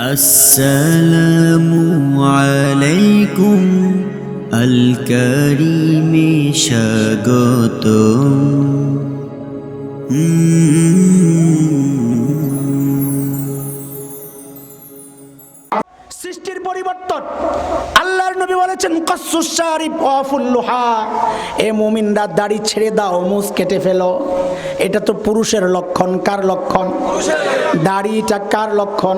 আসসালামু আলাইকুম আল করিমে সৃষ্টির পরিবর্তন। আল্লাহর নবী বলেছেন কসুসারিফ লোহা এ মুমিনরা দাড়ি ছেড়ে দাও মুস কেটে ফেলো। এটা তো পুরুষের লক্ষণ। কার লক্ষণ? দাড়িটা কার লক্ষণ?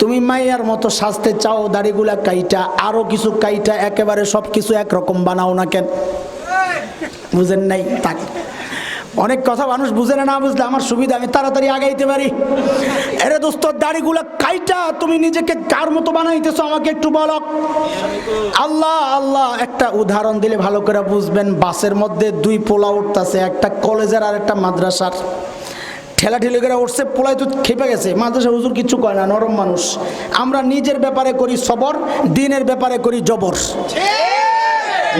তুমি মাইয়ার মতো সাজতে চাও, দাড়িগুলা কাইটা, আরও কিছু কাইটা, একেবারে সব কিছু একরকম বানাও না কেন? বুঝেন নাই? তাক অনেক কথা মানুষ বুঝে না না বুঝলে আমার সুবিধা, আমি তাড়াতাড়ি আগাইতে পারি। এরে দোস্ত, দাড়িগুলা কাইটা, তুমি নিজেকে কার মতো বানাইতেছো আমাকে একটু বলো। আল্লাহ আল্লাহ, একটা উদাহরণ দিলে ভালো করে বুঝবেন, বাসের মধ্যে দুই পোলা উঠতেছে, একটা কলেজের আর একটা মাদ্রাসার। ঠেলা ঠেলে করে উঠছে পোলাই তো খেপে গেছে। মাদ্রাসা হুজুর কিচ্ছু কয় না, নরম মানুষ। আমরা নিজের ব্যাপারে করি সবর, দিনের ব্যাপারে করি জবর।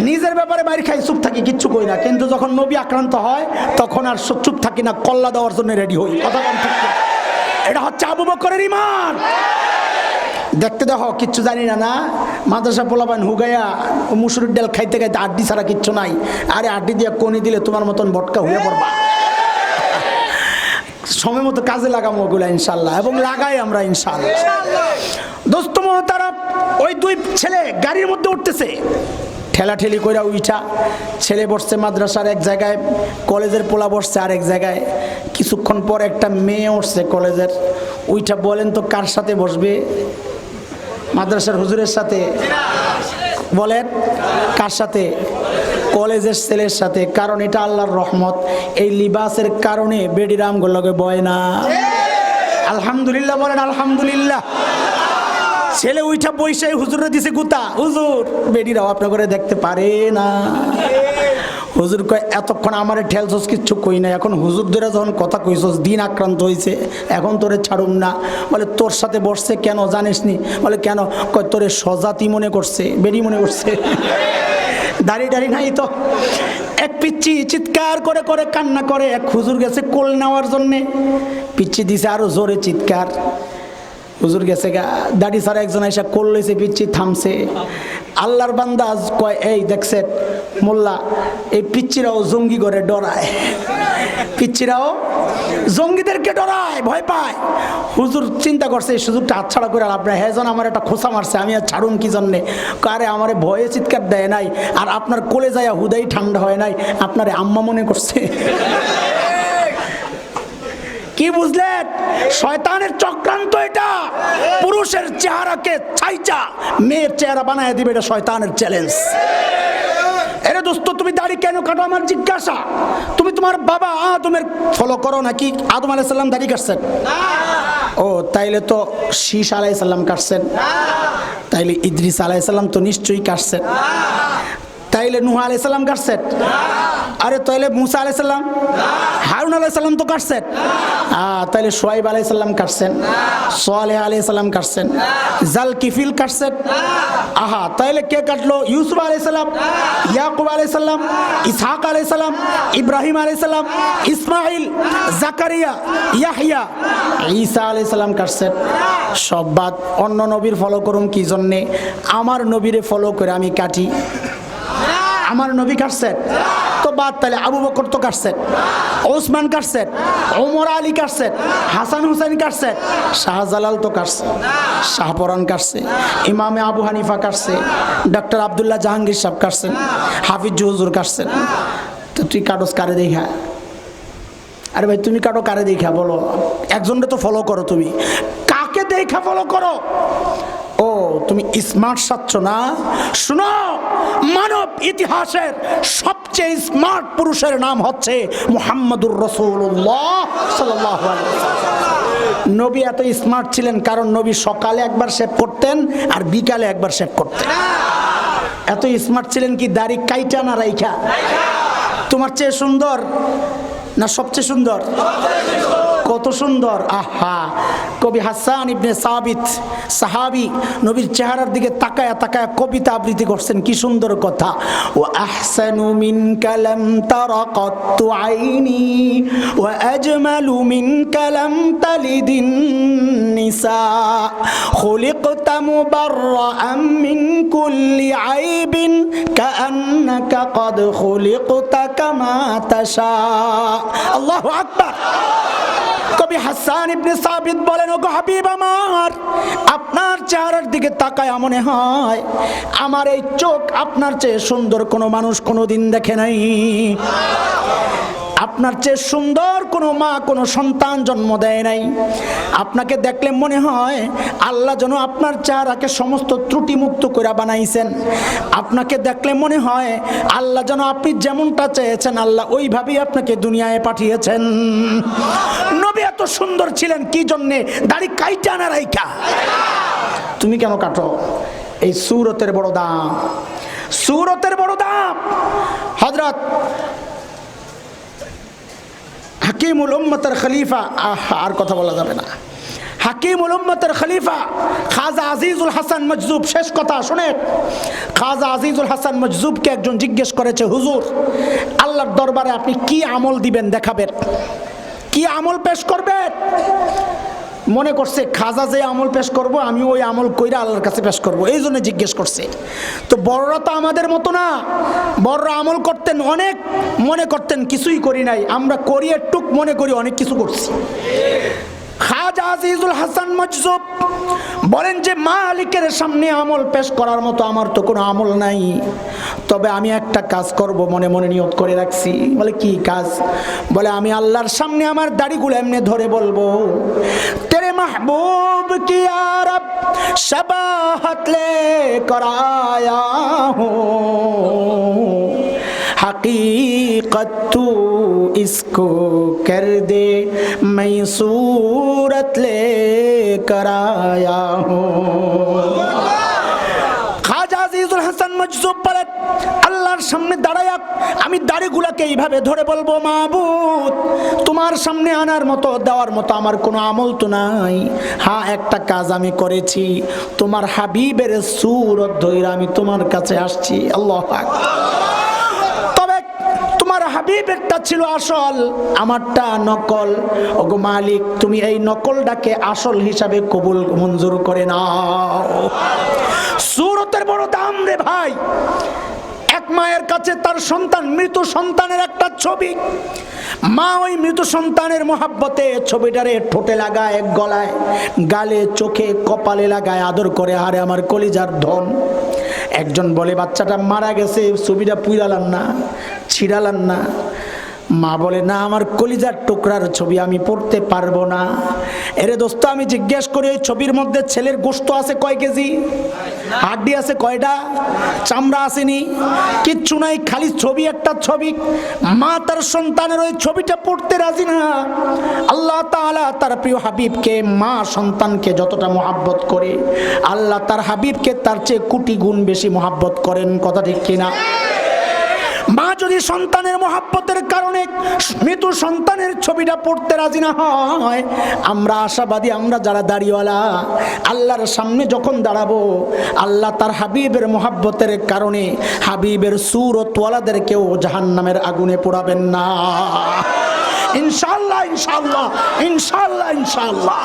নিজের ব্যাপারে বাইরে খাই, চুপ থাকি, কিচ্ছু করি না। কিন্তু যখন নবী আক্রান্ত হয়, তখন আর চুপ থাকি না, কল্লা দেওয়ার জন্য রেডি হই। কথা এটা হচ্ছে আবু বকরের ইমান দেখতে দেখো, কিচ্ছু জানি না না? মাদ্রাসা পোলাবান হুগাইয়া মুসুরির ডাল খাইতে খাইতে আড্ডি ছাড়া কিচ্ছু নাই। আরে আড্ডি দিয়ে কনি দিলে তোমার মতন বটকা হয়ে পড়বা। সময় মতো কাজে লাগাবো ওগুলো ইনশাল্লাহ এবং লাগাই আমরা ইনশাল্লাহ দোস্ত তারা ওই দুই ছেলে গাড়ির মধ্যে উঠতেছে। ঠেলা ঠেলি কইরা উইঠা ছেলে বসছে মাদ্রাসার এক জায়গায় কলেজের পোলা বসছে আরেক জায়গায়। কিছুক্ষণ পর একটা মেয়ে উঠছে কলেজের উইঠা বলেন তো কার সাথে বসবে? মাদ্রাসার হুজুরের সাথে। বলেন কার সাথে? কলেজের ছেলের সাথে, কারণ এটা আল্লাহর রহমত। এই লিবাসের কারণে বেডিরাম গোলকে বয় না। আলহামদুলিল্লাহ বলেন, আলহামদুলিল্লাহ। ছেলে উইঠা বৈশাই হুজুরে দিছে গুতা। হুজুর, বেডিরাও আপনার করে দেখতে পারে না। হুজুর কয়, এতক্ষণ আমার ঠেলছস, কিচ্ছু কই না এখন হুজুর ধরে যখন কথা কইছস, দিন আক্রান্ত হয়েছে এখন তোরে ছাড়ুম না। বলে, তোর সাথে বসছে কেন জানিস নি বলে, কেন? কয়, তোরে সজাতি মনে করছে বেরি মনে করছে। দাড়ি দাড়ি নাই তো। এক পিচ্ছি চিৎকার করে করে কান্না করে, এক হুজুর গেছে কোল নেওয়ার জন্যে। পিচ্ছি দিছে আরও জোরে চিৎকার। হুজুর গেছে গা, দাড়ি সারা একজন এসে কোল লইছে, পিচ্ছি থামছে। আল্লাহর বান্দাজ কয়, এই দেখছে মোল্লা, এই পিচ্ছিরাও জঙ্গি করে ডরায়। পিচ্ছিরাও জঙ্গিদেরকে ডরায়, ভয় পায়। হুজুর চিন্তা করছে, এই সুযোগটা হাতছাড়া করে আপনার হ্যাঁ জন, আমার একটা খোসা মারছে, আমি আর ছাড়ুন কি জন্যে? কারে আমারে ভয়ে চিৎকার দেয় নাই, আর আপনার কোলে যায় হুদাই ঠান্ডা হয় নাই, আপনারে আম্মা মনে করছে। কি বুঝলেন? শয়তানের চক্রান্ত এটা। পুরুষের চেহারাকে চাইচা মেয়ের চেহারা বানায় দিবে, এটা শয়তানের চ্যালেঞ্জ এরে দোস্ত, তুমি দাড়ি কেন কাটো? আমার জিজ্ঞাসা। তুমি তোমার বাবা আদমের ফলো করো নাকি? আদম আলাইসাল্লাম দাড়ি কাটছেন? ও, তাইলে তো শীষ আলাইসাল্লাম কাটছেন। তাইলে ইদ্রিস আলাইসাল্লাম তো নিশ্চয়ই কাটছেন। তাইলে নুহা আলাইসাল্লাম কাটছেন আরে তাইলে মুসা আলাইসাল্লাম হারুন আলাইসাল্লাম তো কাটছেন তাইলে সোয়াইব আলাইসাল্লাম কাটছেন সোয়ালেহ আলাইসাল্লাম কাটছেন জাল কিফিল কাটছেন আহা, তাইলে কে কাটলো? ইউসুফ আলাইসাল্লাম ইয়াকুব আলাই আলাইসাল্লাম ইসহাক আলাইসাল্লাম ইব্রাহিম আলাইসাল্লাম ইসমাইল জাকারিয়া ইয়াহিয়া ঈসা আলাইসাল্লাম কাটছেন সব বাদ, অন্য নবীর ফলো করুন কি জন্যে? আমার নবীরে ফলো করে আমি কাটি। আমার নবী কাটছেন তো বাদ তাহলে আবু বকর তো কাটছেন ওসমান কাটছেন ওমর আলী কাটছেন হাসান হুসেন কাটছেন শাহজালাল তো কাটছে শাহপরান কাটছে ইমামে আবু হানিফা কাটছে ডক্টর আবদুল্লাহ জাহাঙ্গীর সাহেব কাটছেন হাফিজ হুজুর কাটছেন তো তুই কাটস কারে দেখা আরে ভাই তুমি কাটো কারে দেখা বলো একজনকে তো ফলো করো তুমি কাকে দেখা ফলো করো ও, তুমি স্মার্ট সাচ্ছ না? শুনো, মানব ইতিহাসের সবচেয়ে স্মার্ট পুরুষের নাম হচ্ছে মুহাম্মদুর রসুল্লাহ সাল্লাহ নবী এত স্মার্ট ছিলেন কারণ নবী সকালে একবার শেভ করতেন আর বিকালে একবার শেভ করতেন। এত স্মার্ট ছিলেন কি দাড়ি কাইটা না রাইখা? তোমার চেয়ে সুন্দর না সবচেয়ে সুন্দর? কত সুন্দর আহা কবি হাসান ইবনে সাবিত সাহাবি নবীর চেহারার দিকে তাকায়া তাকায়া কবিতা আবৃত্তি করছেন কি সুন্দর কথা ও আহসানু মিন কালাম তারা কত্তু আইনি ও আজমালু মিন কালাম তালিদিন النساء خلقت مبرأ من كل عيب كأنك قد خلقت كما تشاء الله أكبر কবি হাসান ইবনে সাবিত বলেন, ওগো হাবিব আমার, আপনার চেহারার দিকে তাকায় মনে হয়, আমার এই চোখ আপনার চেয়ে সুন্দর, কোনো মানুষ কোনো দিন দেখে নাই। আপনার চেয়ে সুন্দর কোনো মা, কোনো সন্তান জন্ম দেয় নাই। আপনাকে দেখলে মনে হয়, আল্লাহ যেন আপনার চেহারাকে সমস্ত ত্রুটিমুক্ত করে বানাইছেন। আপনাকে দেখলে মনে হয়, আল্লাহ যেন আপনি যেমনটা চেয়েছেন, আল্লাহ ওইভাবেই আপনাকে দুনিয়ায় পাঠিয়েছেন। এত সুন্দর ছিলেন, কি জন্যে? দাড়ি কাইটা না রাইকা তুমি কেন কাটো? এই সুরতের বড় দাম। সুরতের বড় দাম। হজরত হাকিমুল উম্মতের খলিফা আর কথা বলা যাবে না। হাকিমুল উম্মতের খলিফা, খাজা আজিজুল হাসান মজজুব শেষ কথা, শোনেন। খাজা আজিজুল হাসান মজজুবকে একজন জিজ্ঞেস করেছে, হুজুর, আল্লাহর দরবারে আপনি কি আমল দিবেন দেখাবেন? কি আমল পেশ করবে? মনে করছে, খাজা যে আমল পেশ করব, আমি ওই আমল কইরা আল্লাহর কাছে পেশ করব। এই জন্য জিজ্ঞেস করছে। তো বড়রা তো আমাদের মতো না। বড়রা আমল করতেন অনেক, মনে করতেন কিছুই করি নাই। আমরা করি একটুক, মনে করি অনেক কিছু করছি। আজিজুল হাসান মজুব বলেন যে, মালিকের সামনে আমল পেশ করার মতো আমার তো কোনো আমল নাই। তবে আমি একটা কাজ করব, মনে মনে নিয়ত করে রাখছি। বলে, কি কাজ? বলে, আমি আল্লাহর সামনে আমার দাড়িগুলো এমনি ধরে বলব। তেরে মাহবুব কি আর সবাহত করায়া হো হাকিকত इसको कर दे मैं सूरत ले कर आया हूँ খাজা আজিজুল হাসান মজজুব বলেন আল্লাহর সামনে দাঁড়ায়া আমি দাড়িগুলাকে এইভাবে ধরে বলবো মাহবুদ তোমার সামনে আনার মতো দেওয়ার মতো আমার কোনো আমল তো নাই হ্যাঁ একটা কাজ আমি করেছি তোমার হাবিবের সুরত ধইরা আমি তোমার কাছে আসছি আল্লাহ আকবার তবে তোমার হাবিব একটা ছিল আসল, আমারটা নকল। ওগো মালিক, তুমি এই নকলটাকে আসল হিসাবে কবুল মঞ্জুর করে নাও। সুরতের বড় দাম রে ভাই। এক মায়ের কাছে তার সন্তান, মৃত সন্তানের একটা ছবি। মা ওই মৃত সন্তানের মহাব্বতে ছবিটারে ঠোঁটে লাগায় গলায়, গালে, চোখে, কপালে লাগায়, আদর করে আরে আমার কলিজার ধন। একজন বলে বাচ্চাটা মারা গেছে ছবিটা পুইরালান না ছিড়ালান না। মা বলে, না, আমার কলিজার টুকরার ছবি আমি পড়তে পারব না। এরে দোস্ত, আমি জিজ্ঞেস করি, ওই ছবির মধ্যে ছেলের গোস্ত আছে কয় কেজি? হাড্ডি আছে কয়টা? চামড়া আসেনি? কিচ্ছু নাই, খালি ছবি, একটা ছবি। মা তার সন্তানের ওই ছবিটা পড়তে রাজি না। আল্লাহ তাআলা তার প্রিয় হাবিবকে, মা সন্তানকে যতটা মহাব্বত করে, আল্লাহ তার হাবিবকে তার চেয়ে কোটি গুণ বেশি মহাব্বত করেন। কথা ঠিক কিনা? যদি সন্তানের মহাব্বতের কারণে মৃত সন্তানের ছবিটা পড়তে রাজি না হয়, আমরা আশাবাদী, আমরা যারা দাঁড়িওয়ালা, আল্লাহর সামনে যখন দাঁড়াবো, আল্লাহ তার হাবিবের মহাব্বতের কারণে হাবিবের সুর ও তোয়ালাদের সুরতওয়ালাদেরকেও জাহান্নামের আগুনে পোড়াবেন না। ইনশাল্লাহ ইনশাল্লাহ ইনশাল্লাহ ইনশাল্লাহ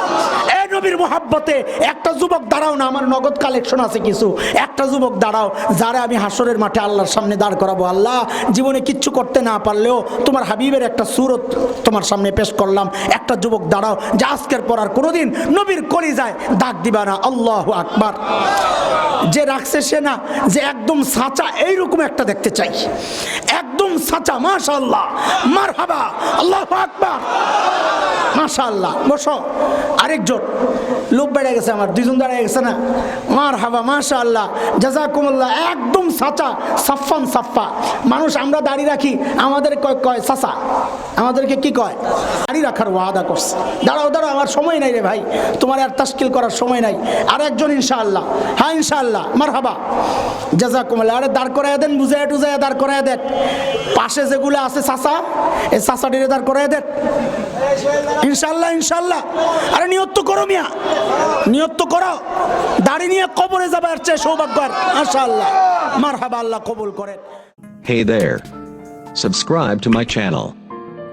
এ নবীর মোহাব্বতে একটা যুবক দাঁড়াও না, আমার নগদ কালেকশন আছে কিছু। একটা যুবক দাঁড়াও, যারা আমি হাসরের মাঠে আল্লাহর সামনে দাঁড় করাবো। আল্লাহ, জীবনে কিচ্ছু করতে না পারলেও তোমার হাবিবের একটা সুরত তোমার সামনে পেশ করলাম। একটা যুবক দাঁড়াও, যা আজকের পর আর কোনোদিন নবীর কলি যায় দাগ দিবা না। আল্লাহ আকবার। যে রাখছে সে না, যে একদম সাঁচা, এইরকম একটা দেখতে চাই। সাঁচা মাশাল্লাহ মার হাবা আল্লাহ আকবার। মাশাল্লাহ বসো। আরেকজন লোক বেড়ে গেছে আমার দুজন দাঁড়িয়ে গেছে না? মার হাবা মাশাল্লাহ জাজাকুমুল্লাহ একদম সাঁচা সাফান সাফা মানুষ, আমরা দাঁড়িয়ে রাখি, আমাদের কয় কয় সাসা আমাদেরকে কি কয়? দাড়ি রাখার ওয়াদা করছে। দাঁড়াও দাঁড়াও, আমার সময় নাই রে ভাই। তোমার আর তাস্কিল করার সময় নাই। আর একজন ইনশাআল্লাহ। হ্যাঁ ইনশাআল্লাহ। মার হাবা জাজাকুমুল্লাহ। আরে দাঁড় করায় দেন, বুঝায় টুজায় দাঁড় করায় দেন। পাশে যেগুলো আছে সাসা এই সাসাটিরে দাঁড় করায় দেন। ইনশাল্লাহ ইনশাল্লাহ আরে নিয়ত তো করো মিয়া। নিয়ত তো করো। দাড়ি নিয়ে কবরে যাবে আর চেয়ে সৌভাগ্য মার হাবা আল্লাহ কবুল করেন। Hey there. Subscribe to my channel.